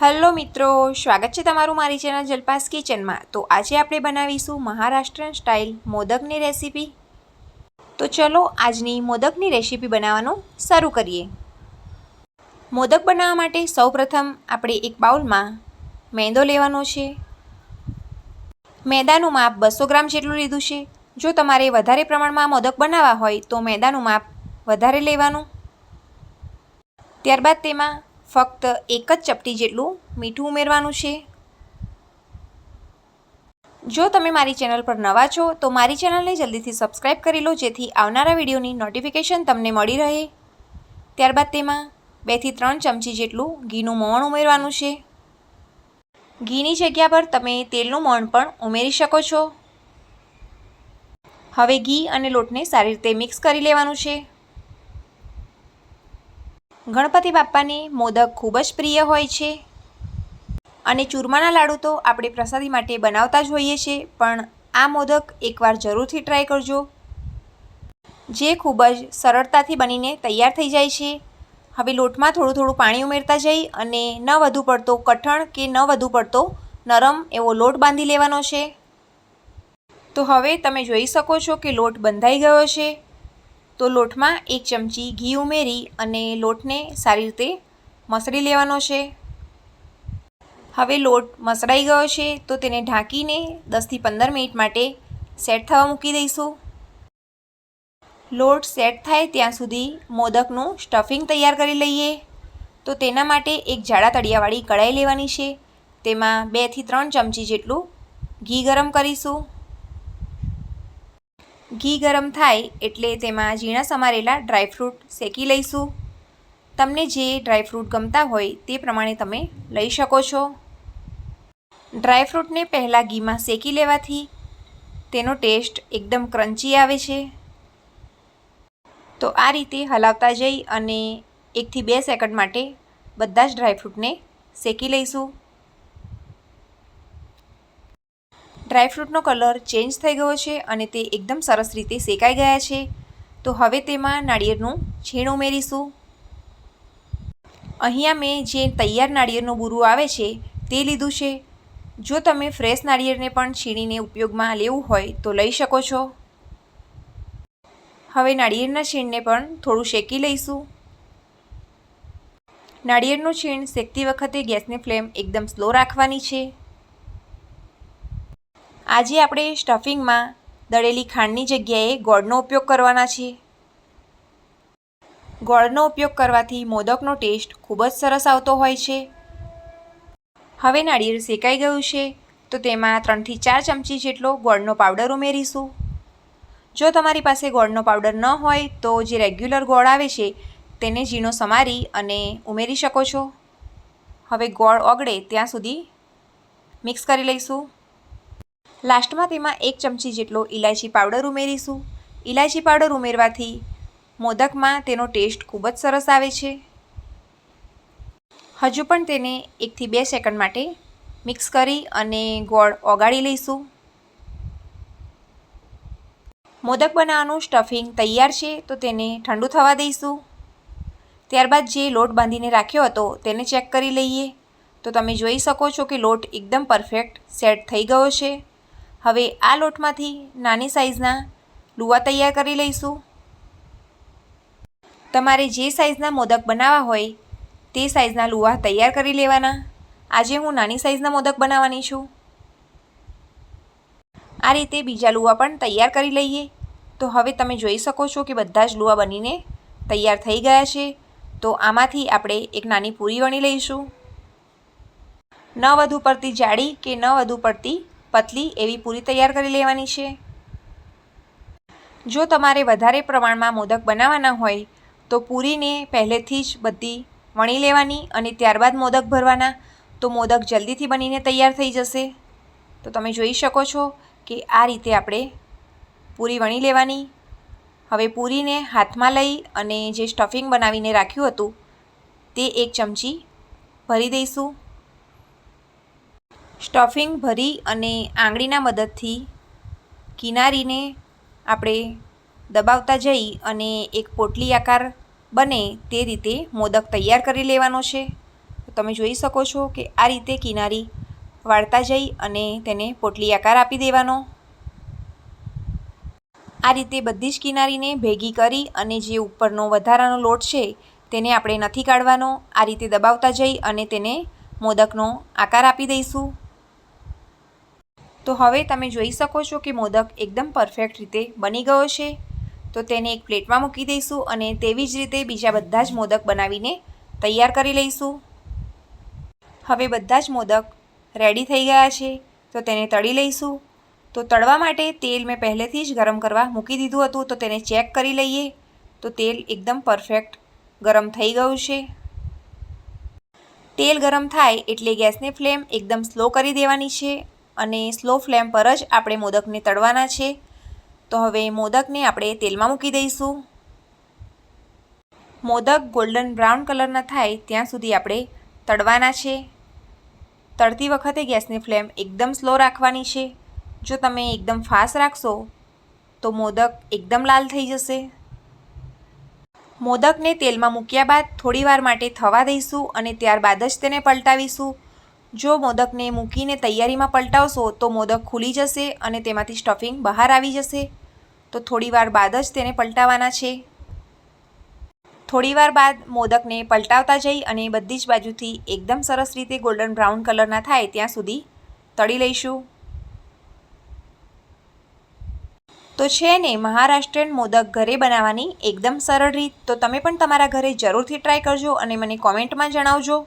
Hello મિત્રો, સ્વાગત છે તમારું મારી ચેનલ જલપાસ કિચનમાં. તો આજે આપણે બનાવીશું મહારાષ્ટ્રન સ્ટાઇલ મોદકની રેસીપી. તો ચલો આજની મોદકની રેસીપી બનાવવાનું શરૂ કરીએ. મોદક બનાવવા માટે સૌપ્રથમ આપણે એક બાઉલમાં મેંદો લેવાનો છે. મેદાનું માપ બસો ગ્રામ જેટલું લીધું છે. જો તમારે વધારે પ્રમાણમાં મોદક બનાવવા હોય તો મેદાનું માપ વધારે લેવાનું. ત્યારબાદ તેમાં ફક્ત એક જ ચપટી જેટલું મીઠું ઉમેરવાનું છે. જો તમે મારી ચેનલ પર નવા છો, તો મારી ચેનલને જલ્દીથી સબસ્ક્રાઈબ કરી લો, જેથી આવનારા વિડીયોની નોટિફિકેશન તમને મળી રહે. ત્યારબાદ તેમાં બેથી ત્રણ ચમચી જેટલું ઘીનું મોણ ઉમેરવાનું છે. ઘીની જગ્યા પર તમે તેલનું મોણ પણ ઉમેરી શકો છો. હવે ઘી અને લોટને સારી રીતે મિક્સ કરી લેવાનું છે. ગણપતિ બાપ્પાને મોદક ખૂબ જ પ્રિય હોય છે. અને ચૂરમાના લાડુ તો આપણે પ્રસાદી માટે બનાવતા જ હોઈએ છીએ, પણ આ મોદક એકવાર જરૂરથી ટ્રાય કરજો. જે ખૂબ જ સરળતાથી બનીને તૈયાર થઈ જાય છે. હવે લોટમાં થોડું થોડું પાણી ઉમેરતા જઈ અને ન વધુ પડતો કઠણ કે ન વધુ પડતો નરમ એવો લોટ બાંધી લેવાનો છે. તો હવે તમે જોઈ શકો છો કે લોટ બંધાઈ ગયો છે. તો લોટમાં એક ચમચી ઘી ઉમેરી અને લોટને સારી રીતે મસળી લેવાનો છે. હવે લોટ મસળાઈ ગયો છે તો તેને ઢાંકીને દસથી પંદર મિનિટ માટે સેટ થવા મૂકી દઈશું. લોટ સેટ થાય ત્યાં સુધી મોદકનું સ્ટફિંગ તૈયાર કરી લઈએ. તો તેના માટે એક જાડા તળિયાવાળી કઢાઈ લેવાની છે. તેમાં બેથી ત્રણ ચમચી જેટલું ઘી ગરમ કરીશું. ઘી ગરમ થાય એટલે તેમાં ઝીણા સમારેલા ડ્રાયફ્રૂટ શેકી લઈશું. તમને જે ડ્રાયફ્રૂટ ગમતા હોય તે પ્રમાણે તમે લઈ શકો છો. ડ્રાયફ્રૂટને પહેલાં ઘીમાં શેકી લેવાથી તેનો ટેસ્ટ એકદમ ક્રન્ચી આવે છે. તો આ રીતે હલાવતા જઈ અને એકથી બે સેકન્ડ માટે બધા જ ડ્રાયફ્રૂટને શેકી લઈશું. ડ્રાયફ્રૂટનો કલર ચેન્જ થઈ ગયો છે અને તે એકદમ સરસ રીતે શેકાઈ ગયા છે. તો હવે તેમાં નાળિયેરનું છીણ ઉમેરીશું. અહીંયા મેં જે તૈયાર નાળિયેરનું બૂરું આવે છે તે લીધું છે. જો તમે ફ્રેશ નાળિયેરને પણ છીણીને ઉપયોગમાં લેવું હોય તો લઈ શકો છો. હવે નાળિયેરના છીણને પણ થોડું શેકી લઈશું. નાળિયેરનું છીણ શેકતી વખતે ગેસની ફ્લેમ એકદમ સ્લો રાખવાની છે. આજે આપણે સ્ટફિંગમાં દળેલી ખાંડની જગ્યાએ ગોળનો ઉપયોગ કરવાના છીએ. ગોળનો ઉપયોગ કરવાથી મોદકનો ટેસ્ટ ખૂબ જ સરસ આવતો હોય છે. હવે નાળિયેર શેકાઈ ગયું છે, તો તેમાં ત્રણથી ચાર ચમચી જેટલો ગોળનો પાવડર ઉમેરીશું. જો તમારી પાસે ગોળનો પાવડર ન હોય, તો જે રેગ્યુલર ગોળ આવે છે, તેને ઝીણો સમારી અને ઉમેરી શકો છો. હવે ગોળ ઓગળે ત્યાં સુધી મિક્સ કરી લઈશું. લાસ્ટમાં તેમાં એક ચમચી જેટલો ઇલાયચી પાવડર ઉમેરીશું. ઇલાયચી પાવડર ઉમેરવાથી મોદકમાં તેનો ટેસ્ટ ખૂબ જ સરસ આવે છે. હજુ પણ તેને એકથી બે સેકન્ડ માટે મિક્સ કરી અને ગોળ ઓગાળી લઈશું. મોદક બનાવવાનું સ્ટફિંગ તૈયાર છે, તો તેને ઠંડુ થવા દઈશું. ત્યારબાદ જે લોટ બાંધીને રાખ્યો હતો, તેને ચેક કરી લઈએ. તો તમે જોઈ શકો છો કે લોટ એકદમ પરફેક્ટ સેટ થઈ ગયો છે. હવે આ લોટમાંથી નાની સાઇઝના લુવા તૈયાર કરી લઈશું. તમારે જે સાઇઝના મોદક બનાવવા હોય તે સાઇઝના લુવા તૈયાર કરી લેવાના. આજે હું નાની સાઇઝના મોદક બનાવવાની છું. આ રીતે બીજા લુવા પણ તૈયાર કરી લઈએ. તો હવે તમે જોઈ શકો છો કે બધા જ લુવા બનીને તૈયાર થઈ ગયા છે. તો આમાંથી આપણે એક નાની પૂરી વણી લઈશું. ન વધુ પડતી જાડી કે ન વધુ પડતી પતલી એવી પૂરી તૈયાર કરી લેવાની છે? જો તમારે વધારે પ્રમાણમાં મોદક બનાવવાના હોય, તો પૂરીને પહેલેથી જ બધી વણી લેવાની અને ત્યારબાદ મોદક ભરવાના. તો મોદક જલ્દીથી બનીને તૈયાર થઈ જશે. તો તમે જોઈ શકો છો કે આ રીતે આપણે પૂરી વણી લેવાની. હવે પૂરીને હાથમાં લઈ અને જે સ્ટફિંગ બનાવીને રાખ્યું હતું, તે એક ચમચી ભરી દઈશું. સ્ટફિંગ ભરી અને આંગળીના મદદથી કિનારીને આપણે દબાવતા જઈ અને એક પોટલી આકાર બને તે રીતે મોદક તૈયાર કરી લેવાનો છે. તમે જોઈ શકો છો કે આ રીતે કિનારી વાળતા જઈ અને તેને પોટલી આકાર આપી દેવાનો. આ રીતે બધી જ કિનારીને ભેગી કરી અને જે ઉપરનો વધારાનો લોટ છે તેને આપણે નથી કાઢવાનો. આ રીતે દબાવતા જઈ અને તેને મોદકનો આકાર આપી દઈશું. તો હવે તમે જોઈ શકો છો કે મોદક એકદમ પરફેક્ટ રીતે બની ગયો છે. તો તેને એક પ્લેટમાં મૂકી દઈશું અને તેવી જ રીતે બીજા બધા જ મોદક બનાવીને તૈયાર કરી લઈશું. હવે બધા જ મોદક રેડી થઈ ગયા છે, તો તેને તળી લઈશું. તો તળવા માટે તેલ મેં પહેલેથી જ ગરમ કરવા મૂકી દીધું હતું, તો તેને ચેક કરી લઈએ. તો તેલ એકદમ પરફેક્ટ ગરમ થઈ ગયું છે. તેલ ગરમ થાય એટલે ગેસની ફ્લેમ એકદમ સ્લો કરી દેવાની છે. અને સ્લો ફ્લેમ પર જ આપણે મોદકને તળવાના છે. તો હવે મોદકને આપણે તેલમાં મૂકી દઈશું. મોદક ગોલ્ડન બ્રાઉન કલરના થાય ત્યાં સુધી આપણે તળવાના છે. તળતી વખતે ગેસની ફ્લેમ એકદમ સ્લો રાખવાની છે. જો તમે એકદમ ફાસ્ટ રાખશો, તો મોદક એકદમ લાલ થઈ જશે. મોદકને તેલમાં મૂક્યા બાદ થોડીવાર માટે થવા દઈશું અને ત્યારબાદ જ તેને પલટાવીશું. જો મોદકને મૂકીને તૈયારીમાં પલટાવશો, તો મોદક ખુલી જશે અને તેમાંથી સ્ટફિંગ બહાર આવી જશે. તો થોડીવાર બાદ જ તેને પલટાવવાના છે. થોડીવાર બાદ મોદકને પલટાવતા જઈ અને બધી જ બાજુથી એકદમ સરસ રીતે ગોલ્ડન બ્રાઉન કલરના થાય ત્યાં સુધી તળી લઈશું. તો છે ને મહારાષ્ટ્રીયન મોદક ઘરે બનાવવાની એકદમ સરળ રીત. તો તમે પણ તમારા ઘરે જરૂરથી ટ્રાય કરજો અને મને કોમેન્ટમાં જણાવજો.